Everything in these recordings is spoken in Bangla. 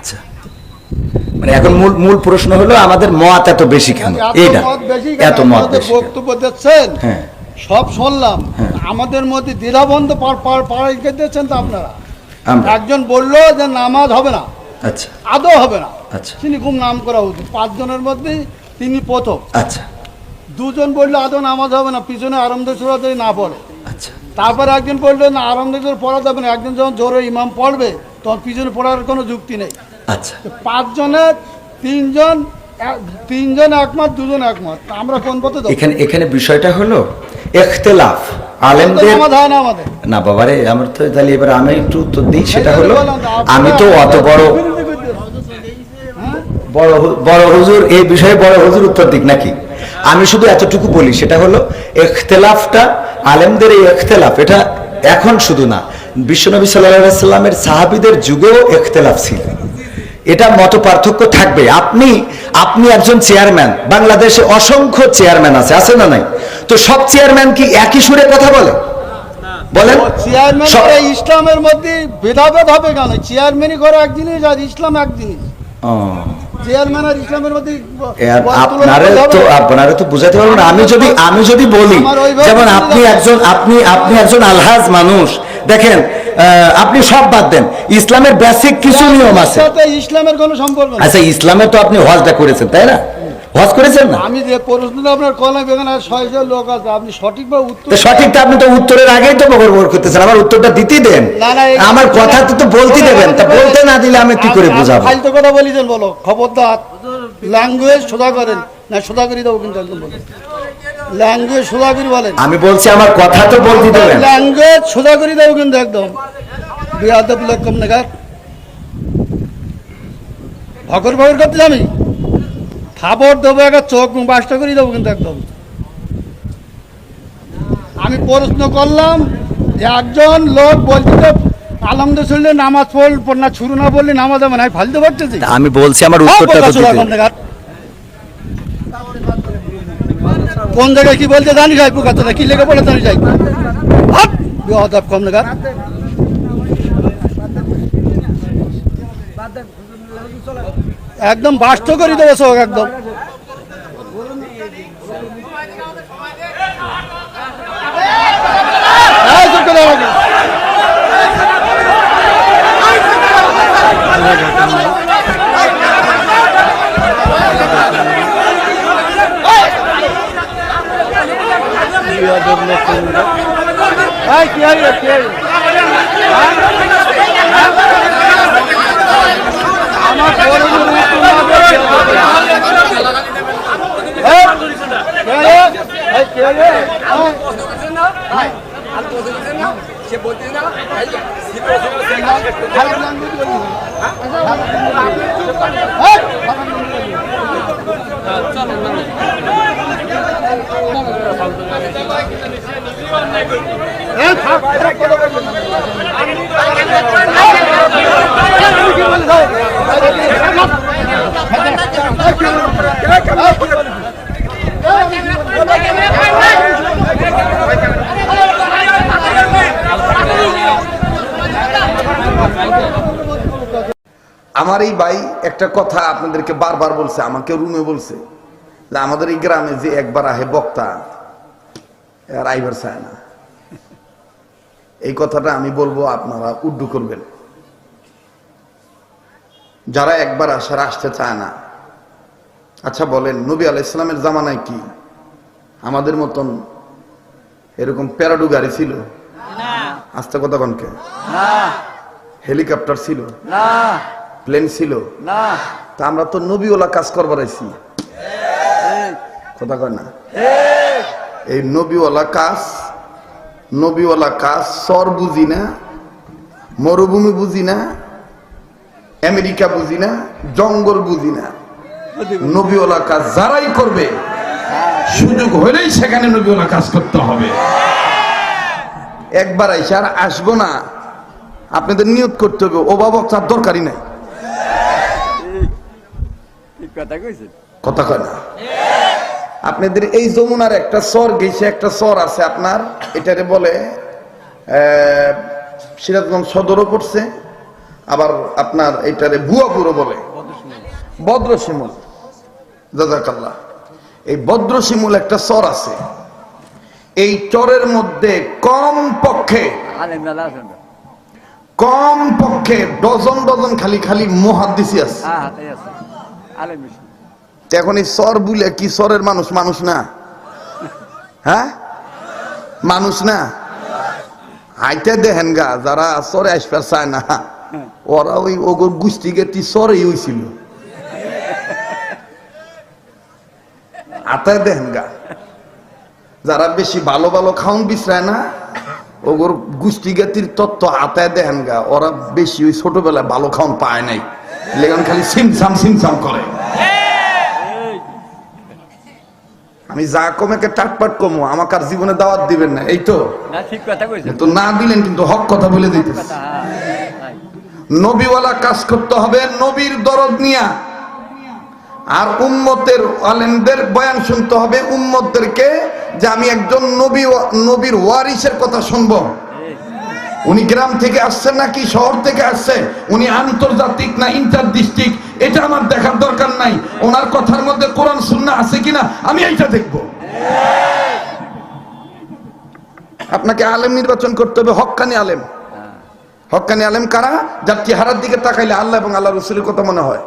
আচ্ছা। মানে এখন মূল মূল প্রশ্ন হলো আমাদের মত এত বেশি কেন? এইটা। এত মত? বক্তব্য দিচ্ছেন? হ্যাঁ। সব শুনলাম। হ্যাঁ। আমাদের মধ্যে দ্বিধাবন্ধ পাড়াই দিচ্ছেন তো আপনারা। একজন বলল যে নামাজ হবে না। আচ্ছা। আদৌ হবে না। আচ্ছা। তিনি খুব নাম করা উচিত। পাঁচজনের মধ্যে তিনি প্রথম। আচ্ছা। দুজন বলল আদৌ নামাজ হবে না। পিছনে আরামদের সুরা যদি না পড়ে। আচ্ছা। তারপরে একজন বলল না আরামদের সুরা পড়া যাবে না। একজন যখন জোরে ইমাম পড়বে পিছনে পড়ার কোনো যুক্তি নেই। আচ্ছা। তো পাঁচজনের তিনজন তিনজন একমত দুজন একমত। আমরা কোন পথে? এখানে এখানে বিষয়টা হলো এখতেলাফ। আলেমদের না বাবারে আমার তো তাহলে এবার আমি একটু উত্তর দিই সেটা হলো তো, আমি তো অত বড় বড় হুজুর এই বিষয়ে বড় হুজুর উত্তর দিক নাকি? আমি শুধু এতটুকু বলি সেটা হলো এখতেলাফটা আলেমদের এই এখতেলাফ এটা এখন শুধু না বিশ্বনবী সাল্লাহ সাল্লামের সাহাবিদের যুগেও এখতেলাফ ছিল। এটা মত পার্থক্য থাকবে। আপনি আপনি একজন চেয়ারম্যান বাংলাদেশে অসংখ্য চেয়ারম্যান আছে আছে না নাই? তো সব চেয়ারম্যান কি একই সুরে কথা বলে? বলেন। চেয়ারম্যান ইসলামের মধ্যে ভেদাভেদ হবে কেন? চেয়ারম্যানই করে এক জিনিস আর ইসলাম এক জিনিস। চেয়ারম্যান আর ইসলামের মধ্যে এর তুলনা আপনারে করলে হবে তো না। তো বুঝাতে পারব আমি যদি আমি যদি বলি যেমন আপনি একজন আপনি আপনি একজন আলহাজ মানুষ দেখেন আপনি সব বাদ দেন। ইসলামের বেসিক কিছু নিয়ম আছে। ইসলামের কোনো সম্পর্ক আচ্ছা ইসলামে তো আপনি হজটা করেছেন তাই না? হজ করেছেন না? আমি যে প্রশ্নটা আপনার এখানে ছয়শো লোক আছে। আপনি সঠিকভাবে উত্তর তো আপনি তো উত্তরের আগেই তো বকর বকর করতেছেন আমার উত্তরটা দিতেই দেন। না, না, এই- আমার কথা তো তো বলতে দেবেন তা বলতে না দিলে আমি কি করে আপনি- বুঝাবো? ফালতু কথা বলিছেন বলো খবরদার। ল্যাঙ্গুয়েজ সোজা করেন। না সোজা করে দেবো কিন্তু একদম বলেন ল্যাঙ্গুয়েজ সোজা করে বলেন। আমি বলছি আমার কথা তো বলতে দেবেন। ল্যাঙ্গুয়েজ সোজা করে দেবো কিন্তু একদম। বিয়াদব লোক কম নাগাদ ভকর ভকর করতে আমি খাবার দেবো একটা চোখ বাসটা করে দেবো কিন্তু একদম। আমি প্রশ্ন করলাম যে একজন লোক বলছে যে আলমদে শুনলে নামাজ পড়ল পড় না শুরু না বললে নামাজ হবে না ফালতে পারতেছি আমি বলছি আমার উত্তরটা তো দিতে দেন। কোন জায়গায় কি বলতে জানি যাই না কি লেগে বলে জানি যাই অদাব কম নাগাদ একদম বাস্ত করে দেবো সব একদম এই, চুপ করে রাখো। হ্যাঁ? হ্যাঁ? বড় উত্তর না? হ্যাঁ? খারাপ language বলি না। এই, খারাপ language বলি না। এই, থাক, থাক, কথা বলবেন না। এই, কি বলে, ভাই? আমার এই ভাই একটা কথা আপনাদেরকে বারবার বলছে আমাকে রুমে বলছে যে আমাদের এই গ্রামে যে একবার আহে বক্তা আর আইবার চায় না। এই কথাটা আমি বলব আপনারা উড্ডু করবেন। যারা একবার আসার আসতে চায় না আচ্ছা বলেন নবী আলাহ ইসলামের জামানায় কি? আমাদের মতন এরকম প্যারাডু গাড়ি ছিল? আস্তে কথা কনকে হেলিকপ্টার ছিল? প্লেন ছিল। না। তা আমরা তো নবীওয়ালা কাজ করবার আইছি। কথা কয় না? এই নবীওয়ালা কাজ নবীওয়ালা কাজ সর বুঝি না মরুভূমি বুঝি না আমেরিকা বুঝি না জঙ্গল বুঝি না। নবীওয়ালা কাজ যারাই করবে সুযোগ হলেই সেখানে নবীওয়ালা কাজ করতে হবে। একবার আইসা আর আসব না। আপনাদের নিয়ত করতে হবে। অভাবক তার দরকারই নাই। কথা কয় না। আপনাদের এই যমুনার একটা সর গেছে একটা সর আছে আপনার এটারে বলে সিরাজগঞ্জ সদরও পড়ছে আবার আপনার এটারে ভুয়া বুড়ো বলে। বদ্র শিমুল দাদাকাল্লা এই বদ্র শিমুল একটা চর আছে। এই চরের মধ্যে কম পক্ষে? কম পক্ষে ডজন ডজন খালি খালি মহাদিসি আছে। এখন এই সর বুলে কি সরের মানুষ? মানুষ না। হ্যাঁ? মানুষ না। হাইতে দেখেন গা, যারা সরে আসবার চায় না। ওরা ওই ওগর গুষ্টি গেতি সরেই হইছিল। আতায় দেখেন গা, যারা বেশি ভালো ভালো খাউন বিশ্রায় না, ওগর গুষ্টি গেতির তত্ত্ব আতায় দেখেন গা, ওরা বেশি ওই ছোটবেলায় ভালো খাউন পায় নাই। লেগন খালি সিমসাম সিমসাম করে। আমি যা কমেকে টাটপাট কমো আমাকে আর জীবনে দাওয়াত দিবেন না। এই তো। তো না দিলেন কিন্তু হক কথা বলে দিতেছে। কথা হ্যাঁ। নবীওয়ালা কাজ করতে হবে নবীর দরদ নিয়া। আর উম্মতের আলেমদের বয়ান শুনতে হবে উম্মতদেরকে যে আমি একজন নবী নবীর ওয়ারিসের কথা শুনব। উনি গ্রাম থেকে আসছেন নাকি শহর থেকে আসছে উনি আন্তর্জাতিক না ইন্টার ডিস্ট্রিক্ট এটা আমার দেখার দরকার নাই। ওনার কথার মধ্যে কোরআন সুন্না আছে কিনা? আমি এইটা দেখব। আপনাকে আলেম নির্বাচন করতে হবে হক্কানি আলেম। হক্কানি আলেম কারা? যার চেহারার দিকে তাকাইলে আল্লাহ এবং আল্লাহ রসুলের কথা মনে হয়।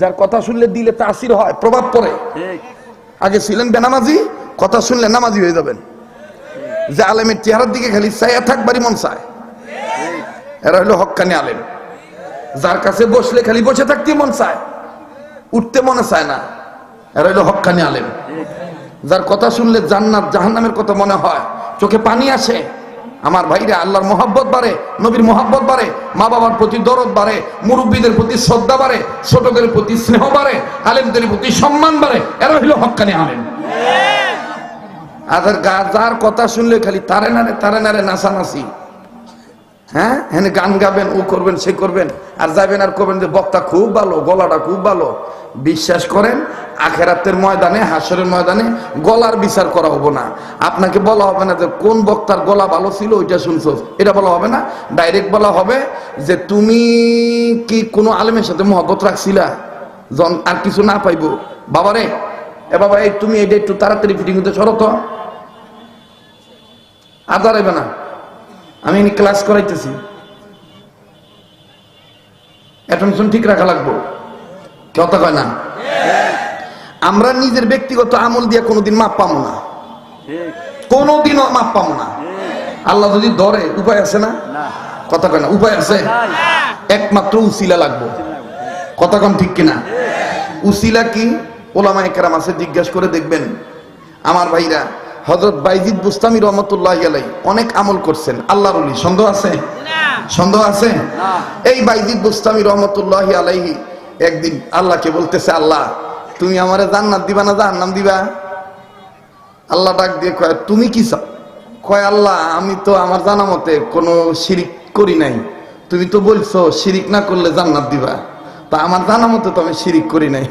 যার কথা শুনলে দিলে তাসির হয় প্রভাব পড়ে। আগে ছিলেন বেনামাজি কথা শুনলে নামাজি হয়ে যাবেন। যে আলেমের চেহারার দিকে খালি চাইয়া থাকবারই মন চায়। এরা হলো হক্কানি আলেম। যার কাছে বসলে খালি বসে থাকতে মন চায়। উঠতে মনে চায় না। এরা হলো হক্কানি আলেম। যার কথা শুনলে জান্নাত জাহান্নামের কথা মনে হয়। চোখে পানি আসে। আমার ভাইরা আল্লাহর মোহাব্বত বাড়ে, নবীর মোহাব্বত বাড়ে মা বাবার প্রতি দরদ বাড়ে, মুরব্বীদের প্রতি শ্রদ্ধা বাড়ে, ছোটদের প্রতি স্নেহ বাড়ে, আলেমদের প্রতি সম্মান বাড়ে। এরা হইল হক্কানি আলেম। আর গা- যার কথা শুনলে খালি তারে নারে তারে নারে নাচানাচি। হ্যাঁ? হ্যাঁ গান গাবেন, ও করবেন, সে করবেন, আর যাবেন আর করবেন যে বক্তা খুব ভালো, গলাটা খুব ভালো। বিশ্বাস করেন, আখেরাতের ময়দানে, হাসরের ময়দানে গলার বিচার করা হব না। আপনাকে বলা হবে না যে কোন বক্তার গলা ভালো ছিল ওইটা শুনছো। এটা বলা হবে না। ডাইরেক্ট বলা হবে যে তুমি কি কোনো আলেমের সাথে মহব্বত রাখছিলা? জন আর কিছু না পাইবো। বাবারে এ বাবা এই তুমি এটা একটু তাড়াতাড়ি ফিটিং হতে সরো তো। আর দাঁড়াইবে না। আমি ক্লাস করাইতেছি। অ্যাটেনশন ঠিক রাখা লাগবো। কথা কয় না? আমরা নিজের ব্যক্তিগত আমল দিয়ে কোনোদিন মাপ পাবো না। কোনোদিনও মাপ পাবো না। আল্লাহ যদি ধরে উপায় আছে না? না। কথা কয় না উপায় আছে? একমাত্র উসিলা লাগবো। কথা কম ঠিক কিনা? উসিলা কি? ওলামা একরাম আছে জিজ্ঞাসা করে দেখবেন। আমার ভাইরা হজরত বাইজিদ বুস্তামি রহমতুল্লাহ আলাই অনেক আমল করছেন। আল্লাহর সন্দেহ আছে? সন্দেহ আছে? এই বাইজিদ বুস্তামি রহমতুল্লাহ আলাইহি একদিন আল্লাহকে বলতেছে আল্লাহ তুমি আমারে জান্নাত দিবা না জাহান্নাম দিবা? আল্লাহ ডাক দিয়ে কয় তুমি কি চাও? কয় আল্লাহ আমি তো আমার জানা মতে কোনো শিরিক করি নাই। তুমি তো বলছো শিরিক না করলে জান্নাত দিবা। তা আমার জানা মতে তো আমি শিরিক করি নাই।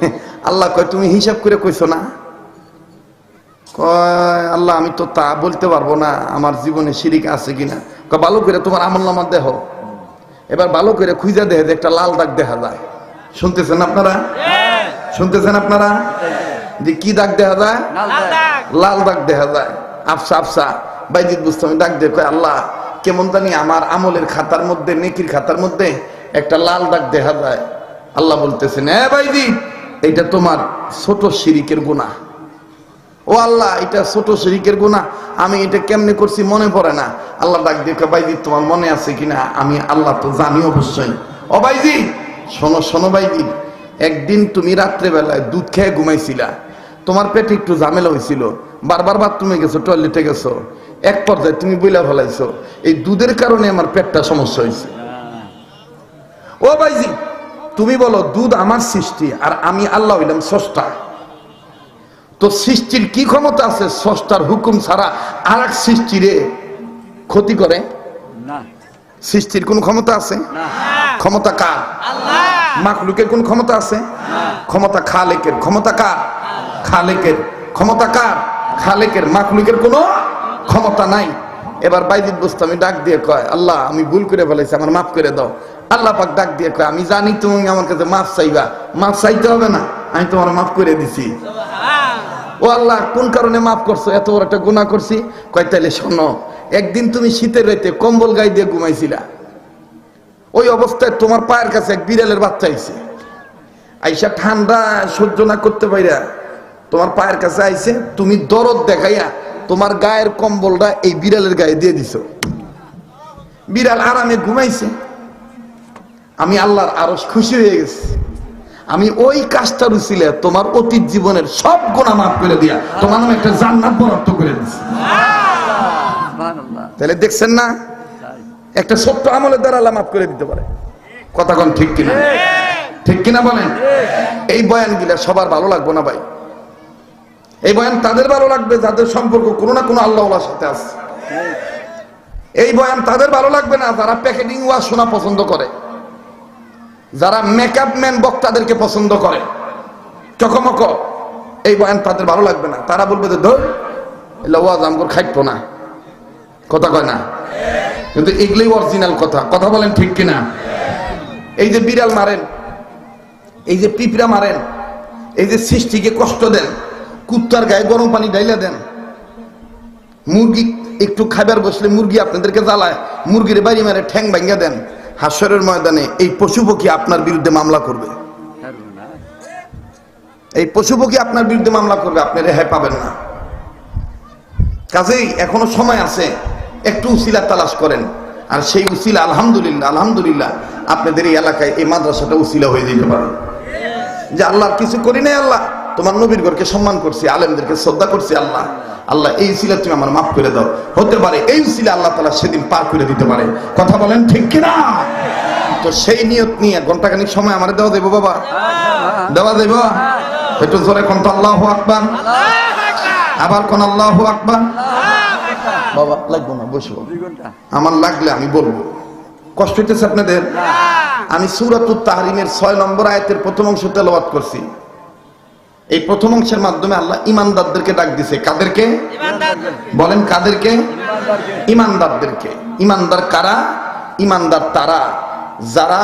আল্লাহ কয় তুমি হিসাব করে কইছো না? কয় আল্লাহ আমি তো তা বলতে পারব না আমার জীবনে শিরিক আছে কিনা? কয় ভালো করে তোমার আমল নামার দেহ এবার ভালো করে খুঁজা দেহে একটা লাল দাগ দেখা যায়। শুনতেছেন আপনারা? শুনতেছেন আপনারা? যে কি দাগ দেখা যায়? লাল দাগ। দেখা যায়। আফসা আফসা। বাইজিৎ বুঝতে ডাক দিয়ে কয় আল্লাহ কেমন জানি আমার আমলের খাতার মধ্যে নেকির খাতার মধ্যে একটা লাল দাগ দেখা যায়। আল্লাহ বলতেছেন হ্যাঁ বাইজিৎ এইটা তোমার ছোট শিরিকের গুণা ও আল্লাহ এটা ছোট শিরিকের গুণা আমি এটা কেমনে করছি মনে পড়ে না। আল্লাহ ডাক দিয়ে কয়, বাইজিৎ তোমার মনে আছে কিনা? আমি আল্লাহ তো জানি অবশ্যই। ও বাইজি শোনো শোনো বাইজি একদিন তুমি রাত্রেবেলায় দুধ খেয়ে ঘুমাইছিলা। তোমার পেটে একটু ঝামেলা হয়েছিল। বারবার বাথরুমে গেছো টয়লেটে গেছো। এক পর্যায়ে তুমি বইলা ফেলাইছো। এই দুধের কারণে আমার পেটটা সমস্যা হয়েছে। ও ভাইজি তুমি বলো দুধ আমার সৃষ্টি আর আমি আল্লাহ হইলাম স্রষ্টা। তো সৃষ্টির কি ক্ষমতা আছে? স্রষ্টার হুকুম ছাড়া আর এক সৃষ্টিরে ক্ষতি করে? না। সৃষ্টির কোন ক্ষমতা আছে? না। ক্ষমতা কার? মাখলুকের কোন ক্ষমতা আছে? ক্ষমতা খালেকের। ক্ষমতা কার? খালেকের। ক্ষমতা কার? খালেকের। মাখলুকের কোনো ক্ষমতা নাই। এবার বাইজিদ আমি ডাক দিয়ে কয় আল্লাহ আমি ভুল করে ফেলেছি আমার মাফ করে দাও। আল্লাহ পাক ডাক দিয়ে কয় আমি জানি তুমি আমার কাছে মাফ চাইবা। মাফ চাইতে হবে না আমি তোমার মাফ করে দিছি। ও আল্লাহ কোন কারণে মাফ করছ? এত বড় একটা গুনাহ করছি। কয় তাইলে শোনো একদিন তুমি শীতের রাতে কম্বল গায়ে দিয়ে ঘুমাইছিলা। ওই অবস্থায় তোমার পায়ের কাছে এক বিড়ালের বাচ্চা আইছে। আইসা ঠান্ডা সহ্য না করতে পাইরা তোমার পায়ের কাছে আইছে তুমি দরদ দেখাইয়া তোমার গায়ের কম্বলটা এই বিড়ালের গায়ে দিয়ে দিছো। বিড়াল আরামে ঘুমাইছে। আমি আল্লাহর আরও খুশি হয়ে গেছি। আমি ওই কাজটা রুচিলে তোমার অতীত জীবনের সব গোনা মাফ করে দিয়া তোমার নামে একটা জান্নাত বরাদ্দ করে সুবহানাল্লাহ। তাহলে দেখছেন না? একটা ছোট্ট আমলের দ্বারা আল্লাহ মাফ করে দিতে পারে। কথা কোন ঠিক কিনা? ঠিক কিনা বলেন? এই বয়ান গিলা সবার ভালো লাগবে না ভাই? এই বয়ান তাদের ভালো লাগবে যাদের সম্পর্ক কোনো না কোনো আল্লাহ সাথে আছে। এই বয়ান তাদের ভালো লাগবে না যারা প্যাকেটিং ওয়া শোনা পছন্দ করে। যারা মেকআপ ম্যান বক্তাদেরকে পছন্দ করে। চকমক এই বয়ান তাদের ভালো লাগবে না। তারা বলবে যে, ধর এলা ওয়াজ আমগর খাইতো না। কথা কয় না। কিন্তু এগুলোই অরিজিনাল কথা। কথা বলেন ঠিক কিনা? এই যে বিড়াল মারেন, এই যে পিঁপড়া মারেন, এই যে সৃষ্টিকে কষ্ট দেন, কুত্তার গায়ে গরম পানি ডাইলা দেন, মুরগি একটু খাবার বসলে মুরগি আপনাদেরকে জ্বালায়, মুরগির বাড়ি মারে ঠ্যাং ভাঙ্গা দেন হাস্যরের ময়দানে এই পশু পক্ষী আপনার বিরুদ্ধে মামলা করবে। এই পশু পক্ষী আপনার বিরুদ্ধে মামলা করবে, আপনি রেহাই পাবেন না। কাজেই এখনও সময় আছে, একটু উসিলা তালাশ করেন। আর সেই উসিলা, আলহামদুলিল্লাহ আলহামদুলিল্লাহ, আপনাদের এই এলাকায় এই মাদ্রাসাটা উসিলা হয়ে যেতে পারে। যে আল্লাহর কিছু করি নাই আল্লাহ, তোমার নবীর ঘরকে সম্মান করছি, আলেমদেরকে শ্রদ্ধা করছি আল্লাহ। আল্লাহ এই উসিলা তুমি আমার মাফ করে দাও। হতে পারে এই উসিলা আল্লাহ তালা সেদিন পার করে দিতে পারে। কথা বলেন ঠিক কিনা? তো সেই নিয়ত নিয়ে ঘন্টাখানিক সময় আমার দেওয়া দেবো বাবা। দেওয়া দেব একটু জোরে কোন তো আল্লাহ আকবার। আবার কোন আল্লাহ আকবার। বাবা লাগবো না বসবো। আমার লাগলে আমি বলব। কষ্ট হইতেছে আপনাদের? আমি সুরাতুত তাহরিমের ছয় নম্বর আয়াতের প্রথম অংশ তেলাওয়াত করছি। এই প্রথম অংশের মাধ্যমে আল্লাহ ইমানদারদেরকে ডাক দিছে। কাদেরকে? বলেন কাদেরকে? ইমানদারদেরকে। ইমানদার কারা? ইমানদার তারা। যারা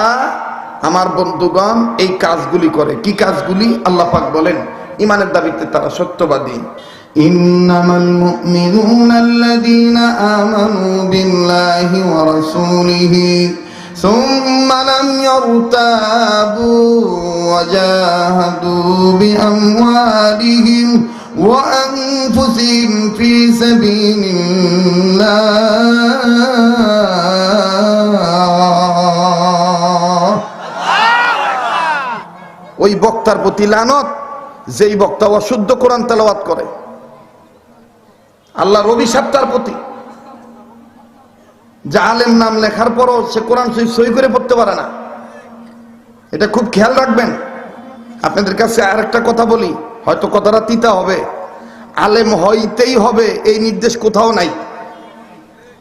আমার বন্ধুগণ এই কাজগুলি করে। কি কাজগুলি? আল্লাহ পাক বলেন ইমানের দাবিতে তারা সত্যবাদী। ইন্নামাল মুমিনুনা আল্লাযীনা আমানু বিল্লাহি ওয়া রাসূলিহি। ثم لم يرتابوا وجاهدوا بأموالهم وأنفسهم في سبيل الله ওই বক্তার প্রতি লানত যেই বক্তা অশুদ্ধ কোরআন তেলাওয়াত করে আল্লাহর অভিশাপ তার প্রতি যে আলেম নাম লেখার পরও সে কোরআন সই সই করে পড়তে পারে না। এটা খুব খেয়াল রাখবেন। আপনাদের কাছে আর একটা কথা বলি হয়তো কথাটা তিতা হবে। আলেম হইতেই হবে এই নির্দেশ কোথাও নাই।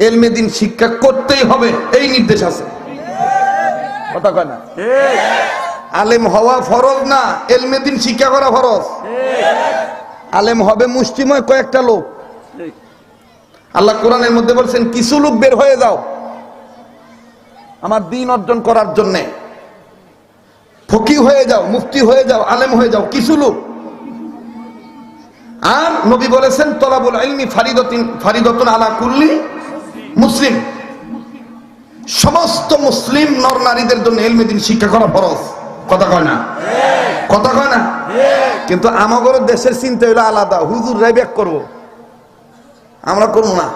এলমেদিন শিক্ষা করতেই হবে এই নির্দেশ আছে। কথা কয় না? আলেম হওয়া ফরজ না এলমেদিন শিক্ষা করা ফরজ। আলেম হবে মুষ্টিময় কয়েকটা লোক। আল্লাহ কোরআনের মধ্যে বলছেন কিছু লোক বের হয়ে যাও আমার দিন অর্জন করার জন্য। ফকি হয়ে যাও মুফতি হয়ে যাও আলেম হয়ে যাও কিছু লোক। আর নবী বলেছেন তলাবুল ইলমি ফারিদতিন ফারিদতুন আলা কুল্লি মুসলিম। সমস্ত মুসলিম নর নারীদের জন্য এলমেদিন শিক্ষা করা ফরজ। কথা কয় না? কথা কয় না? কিন্তু আমাগর দেশের চিন্তা হইল আলাদা। হুজুর রাই ব্যাক করব। আমরা করব না।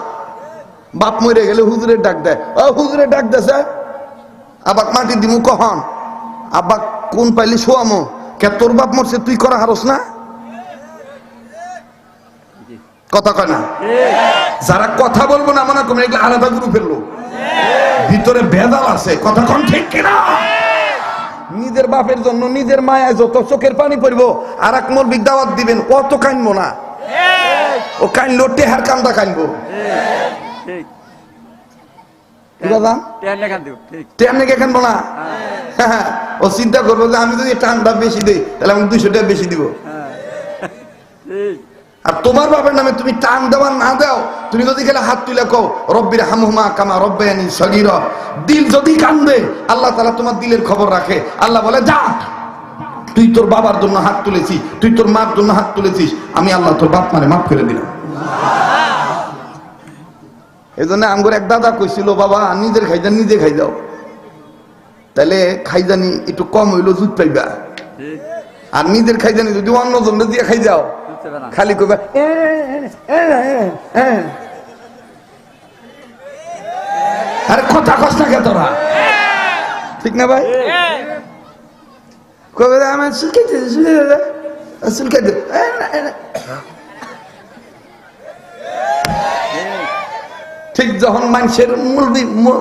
বাপ মরে গেলে হুজুরের ডাক দেয়। ও, হুজুরের ডাক দেছে? আবাক মাটি দিমু কখন? আব্বা কোন পাইলি শোয়ামো? কে, তোর বাপ মরছে, তুই করা হারস না? কথা কয় না? যারা কথা বলব না, মনে করবেন এগুলো আলাদা গ্রুপের লোক। ভিতরে ভেদাল আছে। কথা কন ঠিক কিনা? নিজের বাপের জন্য নিজের মায়ায় যত চোখের পানি পড়ব আর এক মৌলিক দাওয়াত দিবেন, অত কানবো না। ও কানলো টেহার কান্দা কানবো কি দাদা টেহার নাকি কানবো না? হ্যাঁ, ও চিন্তা করব যে আমি যদি টানটা বেশি দিই তাহলে আমি দুইশো টাকা বেশি দিব। হ্যাঁ। আর তোমার বাবার নামে তুমি টান দেওয়া না দাও তুমি যদি গেলে হাত তুলে কও রব্বির হামহুমা কামা রব্বায়ানি সগীর। দিল যদি কান্দে আল্লাহ তাআলা তোমার দিলের খবর রাখে। আল্লাহ বলে যা। তুই তোর বাবার জন্য হাত তুলেছিস, তুই তোর মার জন্য হাত তুলেছিস, আমি আল্লাহ তোর বাপ মারে মাফ করে দিলাম। এই জন্য আমগর এক দাদা কইছিল, বাবা, নিজের খাইজান নিজে খাই যাও তাহলে খাইজানি একটু কম হইল, দুধ পাইবা। আর নিজের খাইজানি যদি অন্য জন্য দিয়ে খাই যাও, খালি কইবা। আরে কথা কষ্ট কে তোরা? ঠিক না ভাই? কবে আমার সুলকাইতে সুলকাইতে ঠিক যখন মানুষের মূল